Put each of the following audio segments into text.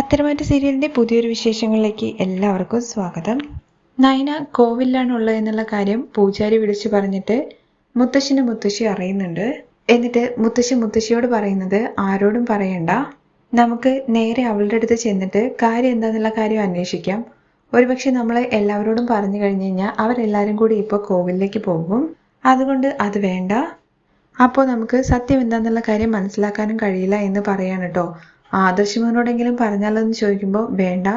പത്തരമാറ്റ് സീരിയലിന്റെ പുതിയൊരു വിശേഷങ്ങളിലേക്ക് എല്ലാവർക്കും സ്വാഗതം. നയന കോവിലാണ് ഉള്ളത് എന്നുള്ള കാര്യം പൂജാരി വിളിച്ചു പറഞ്ഞിട്ട് മുത്തശ്ശിനെ മുത്തശ്ശി അറിയുന്നുണ്ട്. എന്നിട്ട് മുത്തശ്ശി മുത്തശ്ശിയോട് പറയുന്നത് ആരോടും പറയണ്ട. നമുക്ക് നേരെ അവളുടെ അടുത്ത് ചെന്നിട്ട് കാര്യം എന്താണെന്നുള്ള കാര്യം അന്വേഷിക്കാം. ഒരുപക്ഷെ നമ്മൾ എല്ലാവരോടും പറഞ്ഞു കഴിഞ്ഞു കഴിഞ്ഞാൽ അവരെല്ലാവരും കൂടി ഇപ്പോൾ കോവിലേക്ക് പോകും. അതുകൊണ്ട് അത് വേണ്ട. അപ്പോൾ നമുക്ക് സത്യം എന്താന്നുള്ള കാര്യം മനസ്സിലാക്കാനും കഴിയില്ല എന്ന് പറയാണ് കേട്ടോ ആദർശമോനോടെങ്കിലും പറഞ്ഞാലോ എന്ന് ചോദിക്കുമ്പോൾ വേണ്ട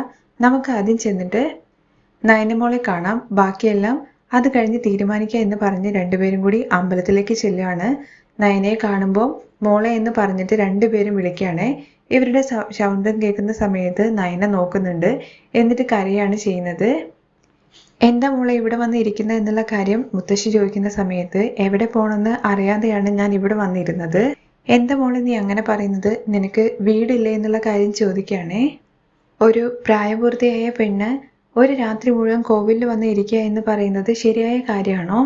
നമുക്ക് ആദ്യം ചെന്നിട്ട് നയനമോളെ കാണാം. ബാക്കിയെല്ലാം അത് കഴിഞ്ഞ് തീരുമാനിക്കുക എന്ന് പറഞ്ഞ് രണ്ടുപേരും കൂടി അമ്പലത്തിലേക്ക് ചെല്ലുകയാണ് നയനയെ കാണുമ്പോൾ മോളെ എന്ന് പറഞ്ഞിട്ട് രണ്ടുപേരും വിളിക്കുകയാണ്. ഇവരുടെ ശബ്ദം കേൾക്കുന്ന സമയത്ത് നയന നോക്കുന്നുണ്ട്. എന്നിട്ട് കരയാണ് ചെയ്യുന്നത്. എന്താ മോളെ ഇവിടെ വന്ന് ഇരിക്കുന്നത് എന്നുള്ള കാര്യം മുത്തശ്ശി ചോദിക്കുന്ന സമയത്ത് എവിടെ പോകണമെന്ന് അറിയാതെയാണ് ഞാൻ ഇവിടെ വന്നിരുന്നത്. എന്താ മോളെ നീ അങ്ങനെ പറയുന്നത്? നിനക്ക് വീടില്ലേ എന്നുള്ള കാര്യം ചോദിക്കുകയാണേ ഒരു പ്രായപൂർത്തിയായ പെണ്ണ് ഒരു രാത്രി മുഴുവൻ കോവിലിൽ വന്ന് ഇരിക്കുക എന്ന് പറയുന്നത് ശരിയായ കാര്യമാണോ?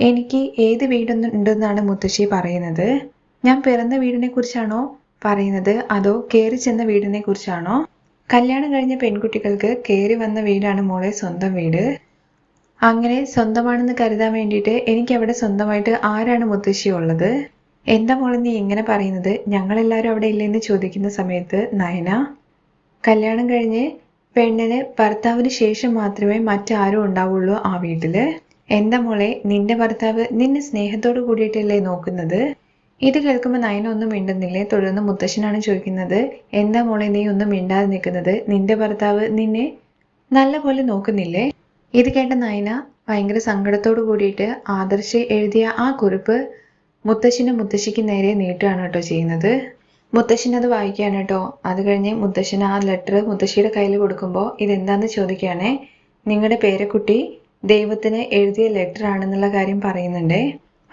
എനിക്ക് ഏത് വീടൊന്നും ഉണ്ടെന്നാണ് മുത്തശ്ശി പറയുന്നത്. ഞാൻ പിറന്ന വീടിനെ കുറിച്ചാണോ പറയുന്നത്? അതോ കയറി ചെന്ന വീടിനെ കുറിച്ചാണോ കല്യാണം കഴിഞ്ഞ പെൺകുട്ടികൾക്ക് കയറി വന്ന വീടാണ് മോളെ സ്വന്തം വീട്. അങ്ങനെ സ്വന്തമാണെന്ന് കരുതാൻ വേണ്ടിയിട്ട് എനിക്ക് അവിടെ സ്വന്തമായിട്ട് ആരാണ് മുത്തശ്ശി ഉള്ളത് എന്താ മോളെ നീ ഇങ്ങനെ പറയുന്നത്? ഞങ്ങളെല്ലാവരും അവിടെ ഇല്ലെന്ന് ചോദിക്കുന്ന സമയത്ത് നയന കല്യാണം കഴിഞ്ഞ് പെണ്ണിന് ഭർത്താവിന് ശേഷം മാത്രമേ മറ്റാരും ഉണ്ടാവുള്ളൂ ആ വീട്ടിൽ. എന്താ മോളെ നിന്റെ ഭർത്താവ് നിന്നെ സ്നേഹത്തോട് കൂടിയിട്ടല്ലേ നോക്കുന്നത്? ഇത് കേൾക്കുമ്പോൾ നയന ഒന്നും മിണ്ടുന്നില്ലേ? തുടർന്ന് മുത്തശ്ശനാണ് ചോദിക്കുന്നത് എന്താ മോളെ നീ ഒന്നും മിണ്ടാതെ നിൽക്കുന്നത്? നിന്റെ ഭർത്താവ് നിന്നെ നല്ല പോലെ നോക്കുന്നില്ലേ? ഇത് കേട്ട നയന ഭയങ്കര സങ്കടത്തോട് കൂടിയിട്ട് ആദർശ് എഴുതിയ ആ കുറിപ്പ് മുത്തശ്ശിനും മുത്തശ്ശിക്ക് നേരെ നീട്ടുകയാണ് കേട്ടോ ചെയ്യുന്നത്. മുത്തശ്ശൻ അത് വായിക്കുകയാണ് കേട്ടോ. അത് കഴിഞ്ഞ് മുത്തശ്ശൻ ആ ലെറ്റർ മുത്തശ്ശിയുടെ കയ്യിൽ കൊടുക്കുമ്പോൾ ഇതെന്താന്ന് ചോദിക്കുകയാണേ. നിങ്ങളുടെ പേരക്കുട്ടി ദൈവത്തിന് എഴുതിയ ലെറ്റർ ആണെന്നുള്ള കാര്യം പറയുന്നുണ്ടേ.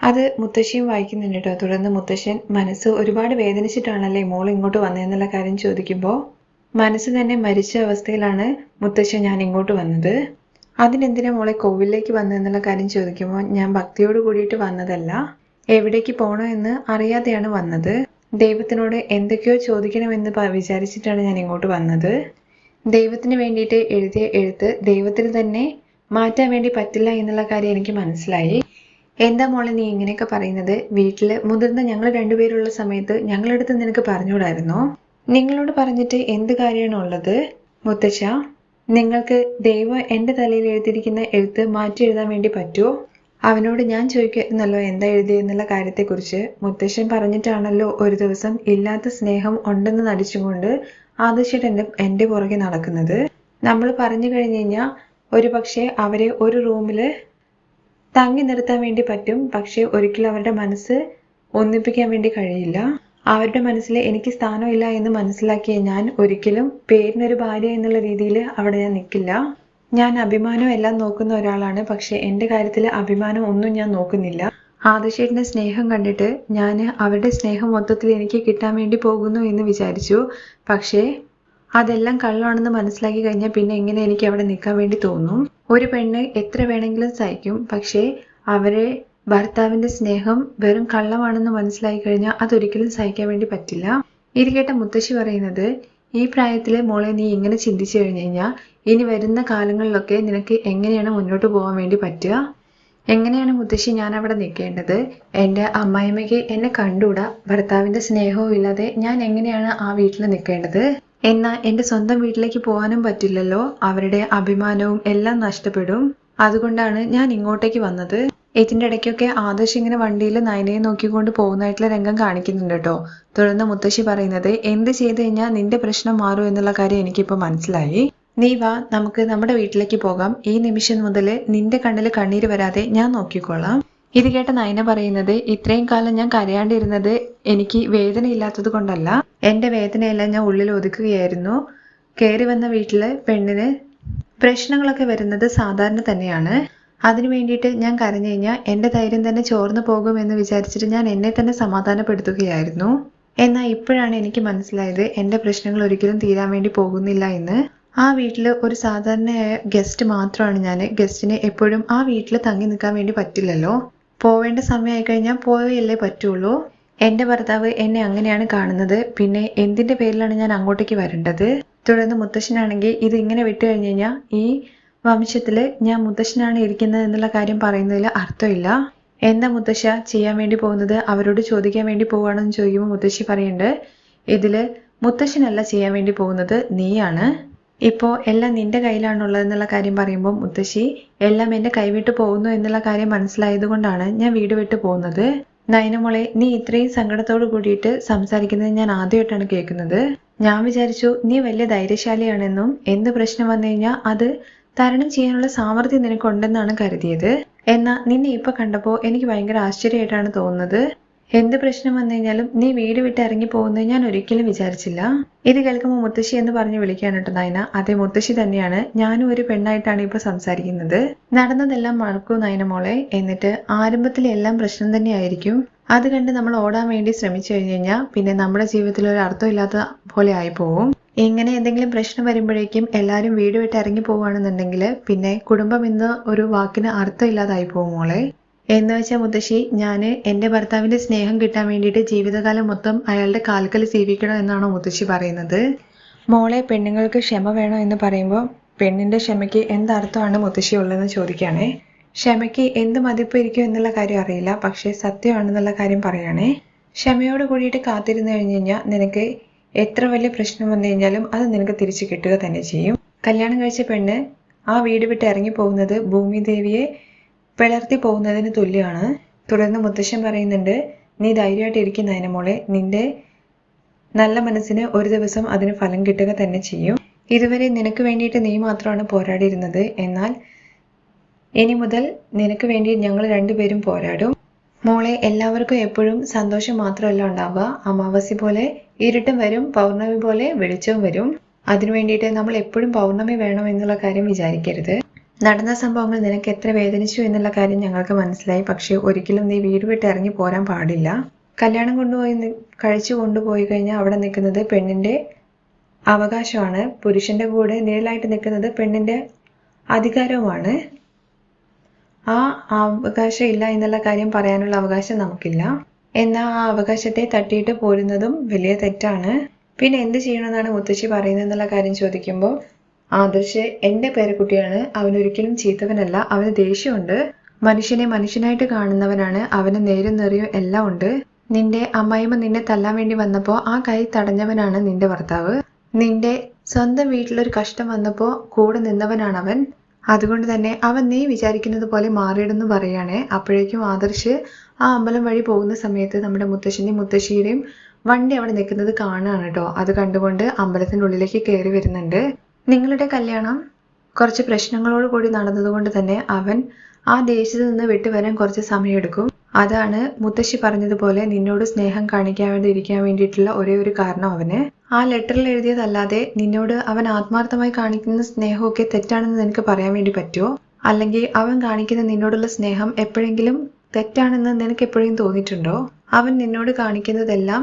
അത് മുത്തശ്ശിയും വായിക്കുന്നുണ്ട് കേട്ടോ. തുടർന്ന് മുത്തശ്ശൻ മനസ്സ് ഒരുപാട് വേദനിച്ചിട്ടാണല്ലേ മോൾ ഇങ്ങോട്ട് വന്നതെന്നുള്ള കാര്യം ചോദിക്കുമ്പോൾ മനസ്സ് തന്നെ മരിച്ച അവസ്ഥയിലാണ് മുത്തശ്ശൻ ഞാൻ ഇങ്ങോട്ട് വന്നത്. അതിനെന്തിനാ മോളെ കോവിലേക്ക് വന്നതെന്നുള്ള കാര്യം ചോദിക്കുമ്പോൾ ഞാൻ ഭക്തിയോട് കൂടിയിട്ട് വന്നതല്ല. എവിടേക്ക് പോകണോ എന്ന് അറിയാതെയാണ് വന്നത്. ദൈവത്തിനോട് എന്തൊക്കെയോ ചോദിക്കണമെന്ന് വിചാരിച്ചിട്ടാണ് ഞാൻ ഇങ്ങോട്ട് വന്നത്. ദൈവത്തിന് വേണ്ടിയിട്ട് എഴുതിയ എഴുത്ത് ദൈവത്തിന് തന്നെ മാറ്റാൻ വേണ്ടി പറ്റില്ല എന്നുള്ള കാര്യം എനിക്ക് മനസ്സിലായി. എന്താ മോളെ നീ ഇങ്ങനെയൊക്കെ പറയുന്നത്? വീട്ടിൽ മുതിർന്ന ഞങ്ങൾ രണ്ടുപേരുള്ള സമയത്ത് ഞങ്ങളടുത്ത് നിനക്ക് പറഞ്ഞുകൂടായിരുന്നോ? നിങ്ങളോട് പറഞ്ഞിട്ട് എന്ത് കാര്യമാണ് ഉള്ളത്? മുത്തശ്ശ നിങ്ങൾക്ക് ദൈവം എന്റെ തലയിൽ എഴുതിയിരിക്കുന്ന എഴുത്ത് മാറ്റി എഴുതാൻ വേണ്ടി പറ്റുമോ അവനോട് ഞാൻ ചോദിക്കുന്നല്ലോ എന്താ എഴുതിയെന്നുള്ള കാര്യത്തെക്കുറിച്ച്. മുത്തശ്ശൻ പറഞ്ഞിട്ടാണല്ലോ ഒരു ദിവസം ഇല്ലാത്ത സ്നേഹം ഉണ്ടെന്ന് നടിച്ചുകൊണ്ട് ആദർശിയുടെ എന്റെ എന്റെ പുറകെ നടക്കുന്നത്. നമ്മൾ പറഞ്ഞു കഴിഞ്ഞു കഴിഞ്ഞാൽ ഒരു പക്ഷേ അവരെ ഒരു റൂമിൽ തങ്ങി നിർത്താൻ വേണ്ടി പറ്റും പക്ഷേ ഒരിക്കലും അവരുടെ മനസ്സ് ഒന്നിപ്പിക്കാൻ വേണ്ടി കഴിയില്ല. അവരുടെ മനസ്സിൽ എനിക്ക് സ്ഥാനമില്ല എന്ന് മനസ്സിലാക്കിയ ഞാൻ ഒരിക്കലും പേരിനൊരു ഭാര്യ എന്നുള്ള രീതിയിൽ അവിടെ ഞാൻ നിൽക്കില്ല. ഞാൻ അഭിമാനം എല്ലാം നോക്കുന്ന ഒരാളാണ്. പക്ഷെ എന്റെ കാര്യത്തിൽ അഭിമാനം ഒന്നും ഞാൻ നോക്കുന്നില്ല. ആദർശേട്ടന്റെ സ്നേഹം കണ്ടിട്ട് ഞാൻ അവരുടെ സ്നേഹം മൊത്തത്തിൽ എനിക്ക് കിട്ടാൻ വേണ്ടി പോകുന്നു എന്ന് വിചാരിച്ചു. പക്ഷേ അതെല്ലാം കള്ളമാണെന്ന് മനസ്സിലാക്കി കഴിഞ്ഞാൽ പിന്നെ എങ്ങനെ എനിക്ക് അവിടെ നിൽക്കാൻ വേണ്ടി തോന്നും? ഒരു പെണ്ണ് എത്ര വേണമെങ്കിലും സഹിക്കും. പക്ഷേ അവരെ ഭർത്താവിന്റെ സ്നേഹം വെറും കള്ളമാണെന്ന് മനസ്സിലാക്കി കഴിഞ്ഞാൽ അതൊരിക്കലും സഹിക്കാൻ വേണ്ടി പറ്റില്ല. ഇത് കേട്ട മുത്തശ്ശി പറയുന്നത് ഈ പ്രായത്തിലെ മോളെ നീ ഇങ്ങനെ ചിന്തിച്ചു കഴിഞ്ഞു കഴിഞ്ഞാൽ ഇനി വരുന്ന കാലങ്ങളിലൊക്കെ നിനക്ക് എങ്ങനെയാണ് മുന്നോട്ട് പോകാൻ വേണ്ടി പറ്റുക? എങ്ങനെയാണ് മുത്തശ്ശി ഞാൻ അവിടെ നിൽക്കേണ്ടത്? എന്റെ അമ്മായിമ്മയ്ക്ക് എന്നെ കണ്ടുകൂടാ? ഭർത്താവിന്റെ സ്നേഹവും ഇല്ലാതെ ഞാൻ എങ്ങനെയാണ് ആ വീട്ടിൽ നിൽക്കേണ്ടത്? എന്നാൽ എന്റെ സ്വന്തം വീട്ടിലേക്ക് പോകാനും പറ്റില്ലല്ലോ. അവരുടെ അഭിമാനവും എല്ലാം നഷ്ടപ്പെടും. അതുകൊണ്ടാണ് ഞാൻ ഇങ്ങോട്ടേക്ക് വന്നത്. ഇതിന്റെ ഇടയ്ക്കൊക്കെ ആദർശ് ഇങ്ങനെ വണ്ടിയിൽ നയനയെ നോക്കിക്കൊണ്ട് പോകുന്നതായിട്ടുള്ള രംഗം കാണിക്കുന്നുണ്ട് കേട്ടോ. തുടർന്ന് മുത്തശ്ശി പറയുന്നത് എന്ത് ചെയ്തു കഴിഞ്ഞാൽ നിന്റെ പ്രശ്നം മാറും എന്നുള്ള കാര്യം എനിക്കിപ്പോൾ മനസ്സിലായി. നീ വാ നമുക്ക് നമ്മുടെ വീട്ടിലേക്ക് പോകാം. ഈ നിമിഷം മുതൽ നിന്റെ കണ്ണിൽ കണ്ണീര് വരാതെ ഞാൻ നോക്കിക്കോളാം. ഇത് കേട്ട നയന പറയുന്നത് ഇത്രയും കാലം ഞാൻ കരയാണ്ടിരുന്നത് എനിക്ക് വേദനയില്ലാത്തത് കൊണ്ടല്ല. എന്റെ വേദനയെല്ലാം ഞാൻ ഉള്ളിൽ ഒതുക്കുകയായിരുന്നു. കയറി വന്ന വീട്ടിൽ പെണ്ണിന് പ്രശ്നങ്ങളൊക്കെ വരുന്നത് സാധാരണ തന്നെയാണ്. അതിനു വേണ്ടിയിട്ട് ഞാൻ കരഞ്ഞു കഴിഞ്ഞാൽ എന്റെ ധൈര്യം തന്നെ ചോർന്നു പോകുമെന്ന് വിചാരിച്ചിട്ട് ഞാൻ എന്നെ തന്നെ സമാധാനപ്പെടുത്തുകയായിരുന്നു. എന്നാൽ ഇപ്പോഴാണ് എനിക്ക് മനസ്സിലായത് എന്റെ പ്രശ്നങ്ങൾ ഒരിക്കലും തീരാൻ വേണ്ടി പോകുന്നില്ല എന്ന്. ആ വീട്ടിൽ ഒരു സാധാരണയായ ഗസ്റ്റ് മാത്രമാണ് ഞാൻ ഗസ്റ്റിനെ എപ്പോഴും ആ വീട്ടിൽ തങ്ങി നിൽക്കാൻ വേണ്ടി പറ്റില്ലല്ലോ. പോവേണ്ട സമയമായി കഴിഞ്ഞാൽ പോയല്ലേ പറ്റുള്ളൂ. എന്റെ ഭർത്താവ് എന്നെ അങ്ങനെയാണ് കാണുന്നത്. പിന്നെ എന്തിന്റെ പേരിലാണ് ഞാൻ അങ്ങോട്ടേക്ക് വരേണ്ടത്? തുടർന്ന് മുത്തശ്ശനാണെങ്കിൽ ഇത് ഇങ്ങനെ വിട്ടു കഴിഞ്ഞു കഴിഞ്ഞാൽ ഈ വംശത്തിൽ ഞാൻ മുത്തശ്ശനാണ് ഇരിക്കുന്നത് എന്നുള്ള കാര്യം പറയുന്നതിൽ അർത്ഥമില്ല. എന്താ മുത്തശ്ശ ചെയ്യാൻ വേണ്ടി പോകുന്നത്? അവരോട് ചോദിക്കാൻ വേണ്ടി പോവാണെന്ന് ചോദിക്കുമ്പോൾ മുത്തശ്ശി പറയുന്നുണ്ട് ഇതിൽ മുത്തശ്ശനല്ല ചെയ്യാൻ വേണ്ടി പോകുന്നത് നീയാണ്. ഇപ്പോ എല്ലാം നിന്റെ കയ്യിലാണുള്ളത് എന്നുള്ള കാര്യം പറയുമ്പോൾ മുത്തശ്ശി എല്ലാം എന്റെ കൈവിട്ട് പോകുന്നു എന്നുള്ള കാര്യം മനസ്സിലായത് കൊണ്ടാണ് ഞാൻ വീട് വിട്ട് പോകുന്നത്. നയനമോളെ നീ ഇത്രയും സങ്കടത്തോട് കൂടിയിട്ട് സംസാരിക്കുന്നത് ഞാൻ ആദ്യമായിട്ടാണ് കേൾക്കുന്നത്. ഞാൻ വിചാരിച്ചു നീ വലിയ ധൈര്യശാലിയാണെന്നും എന്ത് പ്രശ്നം വന്നു കഴിഞ്ഞാൽ അത് തരണം ചെയ്യാനുള്ള സാമർഥ്യം നിനക്കുണ്ടെന്നാണ് കരുതിയത്. എന്നാൽ നിന്നെ ഇപ്പൊ കണ്ടപ്പോ എനിക്ക് ഭയങ്കര ആശ്ചര്യമായിട്ടാണ് തോന്നുന്നത്. എന്ത് പ്രശ്നം വന്നു കഴിഞ്ഞാലും നീ വീട് വിട്ട് ഇറങ്ങി പോകുന്നത് ഞാൻ ഒരിക്കലും വിചാരിച്ചില്ല. ഇത് കേൾക്കുമ്പോൾ മുത്തശ്ശി എന്ന് പറഞ്ഞ് വിളിക്കാൻ കേട്ടോ നയന. അതെ മുത്തശ്ശി തന്നെയാണ്. ഞാനും ഒരു പെണ്ണായിട്ടാണ് ഇപ്പൊ സംസാരിക്കുന്നത്. നടന്നതെല്ലാം മറക്കൂ നയന മോളെ. എന്നിട്ട് ആരംഭത്തിൽ എല്ലാം പ്രശ്നം തന്നെയായിരിക്കും. അത് കണ്ട് നമ്മൾ ഓടാൻ വേണ്ടി ശ്രമിച്ചു കഴിഞ്ഞു കഴിഞ്ഞാൽ പിന്നെ നമ്മുടെ ജീവിതത്തിൽ ഒരു അർത്ഥമില്ലാത്ത പോലെ ആയി പോവും. ഇങ്ങനെ എന്തെങ്കിലും പ്രശ്നം വരുമ്പോഴേക്കും എല്ലാവരും വീട് വിട്ട് ഇറങ്ങി പോവുകയാണെന്നുണ്ടെങ്കിൽ പിന്നെ കുടുംബം എന്ന ഒരു വാക്കിന് അർത്ഥമില്ലാതായി പോകും മോളെ. എന്ന് വെച്ചാൽ മുത്തശ്ശി ഞാൻ എന്റെ ഭർത്താവിന്റെ സ്നേഹം കിട്ടാൻ വേണ്ടിയിട്ട് ജീവിതകാലം മൊത്തം അയാളുടെ കാൽക്കൽ സേവിക്കണോ എന്നാണോ മുത്തശ്ശി പറയുന്നത്. മോളെ പെണ്ണുങ്ങൾക്ക് ക്ഷമ വേണോ എന്ന് പറയുമ്പോൾ പെണ്ണിന്റെ ക്ഷമയ്ക്ക് എന്തർത്ഥമാണ് മുത്തശ്ശി ഉള്ളതെന്ന് ചോദിക്കുകയാണേ. ക്ഷമയ്ക്ക് എന്ത് മതിപ്പ് ഇരിക്കും എന്നുള്ള കാര്യം അറിയില്ല പക്ഷേ സത്യമാണെന്നുള്ള കാര്യം പറയുകയാണേ ക്ഷമയോട് കൂടിയിട്ട് കാത്തിരുന്നു കഴിഞ്ഞ് കഴിഞ്ഞാൽ നിനക്ക് എത്ര വലിയ പ്രശ്നം വന്നു കഴിഞ്ഞാലും അത് നിനക്ക് തിരിച്ചു കിട്ടുക തന്നെ ചെയ്യും. കല്യാണം കഴിച്ച പെണ്ണ് ആ വീട് വിട്ട് ഇറങ്ങി പോകുന്നത് ഭൂമിദേവിയെ പിളർത്തി പോകുന്നതിന് തുല്യമാണ് തുടർന്ന് മുത്തശ്ശൻ പറയുന്നുണ്ട് നീ ധൈര്യമായിട്ട് ഇരിക്കുന്നതിന് മോളെ നിന്റെ നല്ല മനസ്സിന് ഒരു ദിവസം അതിന് ഫലം കിട്ടുക തന്നെ ചെയ്യും. ഇതുവരെ നിനക്ക് വേണ്ടിയിട്ട് നീ മാത്രമാണ് പോരാടിയിരുന്നത്. എന്നാൽ ഇനി മുതൽ നിനക്ക് വേണ്ടി ഞങ്ങൾ രണ്ടുപേരും പോരാടും. മോളെ എല്ലാവർക്കും എപ്പോഴും സന്തോഷം മാത്രമല്ല ഉണ്ടാവുക. അമാവാസി പോലെ ഇരുട്ടും വരും പൗർണമി പോലെ വെളിച്ചവും വരും. അതിനു വേണ്ടിയിട്ട് നമ്മൾ എപ്പോഴും പൗർണമി വേണം എന്നുള്ള കാര്യം വിചാരിക്കരുത്. നടന്ന സംഭവങ്ങൾ നിനക്ക് എത്ര വേദനിച്ചു എന്നുള്ള കാര്യം ഞങ്ങൾക്ക് മനസ്സിലായി. പക്ഷേ ഒരിക്കലും നീ വീട് വിട്ട് ഇറങ്ങി പോരാൻ പാടില്ല. കല്യാണം കൊണ്ടുപോയി കഴിച്ചു കൊണ്ടുപോയി കഴിഞ്ഞാൽ അവിടെ നിൽക്കുന്നത് പെണ്ണിന്റെ അവകാശമാണ്. പുരുഷന്റെ കൂടെ നിഴലായിട്ട് നിൽക്കുന്നത് പെണ്ണിന്റെ അധികാരവുമാണ്. ആ അവകാശം ഇല്ല എന്നുള്ള കാര്യം പറയാനുള്ള അവകാശം നമുക്കില്ല. എന്നാൽ ആ അവകാശത്തെ തട്ടിയിട്ട് പോരുന്നതും വലിയ തെറ്റാണ്. പിന്നെ എന്ത് ചെയ്യണമെന്നാണ് മുത്തശ്ശി പറയുന്നത് എന്നുള്ള കാര്യം ചോദിക്കുമ്പോൾ ആദർശ് എന്റെ പേരക്കുട്ടിയാണ് അവനൊരിക്കലും ചീത്തവനല്ല. അവന് ദേഷ്യമുണ്ട്. മനുഷ്യനെ മനുഷ്യനായിട്ട് കാണുന്നവനാണ്. അവന് നേരും നേറിയും എല്ലാം ഉണ്ട്. നിന്റെ അമ്മായിമ്മ നിന്നെ തല്ലാൻ വേണ്ടി വന്നപ്പോൾ ആ കൈ തടഞ്ഞവനാണ് നിന്റെ ഭർത്താവ്. നിന്റെ സ്വന്തം വീട്ടിലൊരു കഷ്ടം വന്നപ്പോൾ കൂടെ നിന്നവനാണ് അവൻ അതുകൊണ്ട് തന്നെ അവൻ നീ വിചാരിക്കുന്നത് പോലെ മാറിയിടുന്നു പറയുകയാണേ അപ്പോഴേക്കും ആദർശ് ആ അമ്പലം വഴി പോകുന്ന സമയത്ത് നമ്മുടെ മുത്തശ്ശന്റെയും മുത്തശ്ശിയുടെയും വണ്ടി അവിടെ നിൽക്കുന്നത് കാണുകയാണ് കേട്ടോ. അത് കണ്ടുകൊണ്ട് അമ്പലത്തിന്റെ ഉള്ളിലേക്ക് കയറി വരുന്നുണ്ട്. നിങ്ങളുടെ കല്യാണം കുറച്ച് പ്രശ്നങ്ങളോട് കൂടി നടന്നതുകൊണ്ട് തന്നെ അവൻ ആ ദേശത്ത് നിന്ന് വിട്ടുവരാൻ കുറച്ച് സമയമെടുക്കും. അതാണ് മുത്തശ്ശി പറഞ്ഞതുപോലെ നിന്നോട് സ്നേഹം കാണിക്കാൻ വേണ്ടി ഇരിക്കാൻ വേണ്ടിയിട്ടുള്ള ഒരേ ഒരു കാരണം അവന്. ആ ലെറ്ററിൽ എഴുതിയതല്ലാതെ നിന്നോട് അവൻ ആത്മാർത്ഥമായി കാണിക്കുന്ന സ്നേഹമൊക്കെ തെറ്റാണെന്ന് നിനക്ക് പറയാൻ വേണ്ടി പറ്റുമോ അല്ലെങ്കിൽ അവൻ കാണിക്കുന്ന നിന്നോടുള്ള സ്നേഹം എപ്പോഴെങ്കിലും തെറ്റാണെന്ന് നിനക്ക് എപ്പോഴും തോന്നിയിട്ടുണ്ടോ? അവൻ നിന്നോട് കാണിക്കുന്നതെല്ലാം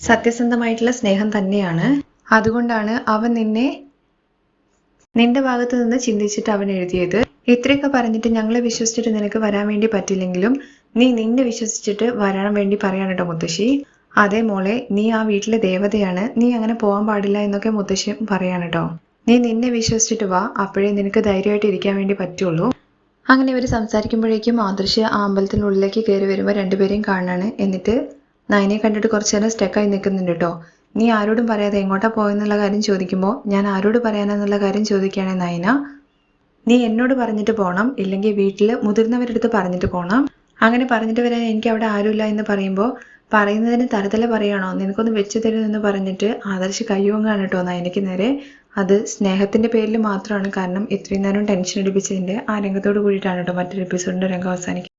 സത്യസന്ധമായിട്ടുള്ള സ്നേഹം തന്നെയാണ്. അതുകൊണ്ടാണ് അവൻ നിന്നെ നിന്റെ ഭാഗത്ത് നിന്ന് ചിന്തിച്ചിട്ട് അവൻ എഴുതിയത് ഇത്രയൊക്കെ പറഞ്ഞിട്ട് ഞങ്ങളെ വിശ്വസിച്ചിട്ട് നിനക്ക് വരാൻ വേണ്ടി പറ്റില്ലെങ്കിലും നീ നിന്നെ വിശ്വസിച്ചിട്ട് വരാൻ വേണ്ടി പറയാണ് കേട്ടോ മുത്തശ്ശി. അതേ മോളെ നീ ആ വീട്ടിലെ ദേവതയാണ്. നീ അങ്ങനെ പോകാൻ പാടില്ല എന്നൊക്കെ മുത്തശ്ശി പറയാണ് കേട്ടോ നീ നിന്നെ വിശ്വസിച്ചിട്ട് വാ. അപ്പോഴേ നിനക്ക് ധൈര്യമായിട്ട് ഇരിക്കാൻ വേണ്ടി പറ്റുള്ളൂ. അങ്ങനെ ഇവർ സംസാരിക്കുമ്പോഴേക്കും ആദർശ് ആ അമ്പലത്തിനുള്ളിലേക്ക് കയറി വരുമ്പോൾ രണ്ടുപേരെയും കാണാണ്. എന്നിട്ട് നയനെ കണ്ടിട്ട് കുറച്ചു നേരം സ്റ്റക്കായി നിൽക്കുന്നുണ്ട് കേട്ടോ നീ ആരോടും പറയാതെ എങ്ങോട്ടാ പോയെന്നുള്ള കാര്യം ചോദിക്കുമ്പോൾ ഞാൻ ആരോട് പറയാനെന്നുള്ള കാര്യം ചോദിക്കുകയാണ് നയന നീ എന്നോട് പറഞ്ഞിട്ട് പോകണം ഇല്ലെങ്കിൽ വീട്ടിൽ മുതിർന്നവരുടെ അടുത്ത് പറഞ്ഞിട്ട് പോകണം അങ്ങനെ പറഞ്ഞിട്ട് വരാൻ എനിക്ക് അവിടെ ആരുമില്ല എന്ന് പറയുമ്പോൾ പറയുന്നതിന് തരത്തില പറയണോ? നിനക്കൊന്ന് വെച്ച് തരുമെന്ന് പറഞ്ഞിട്ട് ആദർശ് കയ്യോങ്ങാണ് കേട്ടോ നയനയ്ക്ക് നേരെ. അത് സ്നേഹത്തിന്റെ പേരിൽ മാത്രമാണ്. കാരണം ഇത്രയും നേരം ടെൻഷൻ അടിപ്പിച്ചതിന്റെ ആ രംഗത്തോട് കൂടിയിട്ടാണ് കേട്ടോ മറ്റൊരു എപ്പിസോഡിന്റെ രംഗം അവസാനിക്കുന്നത്.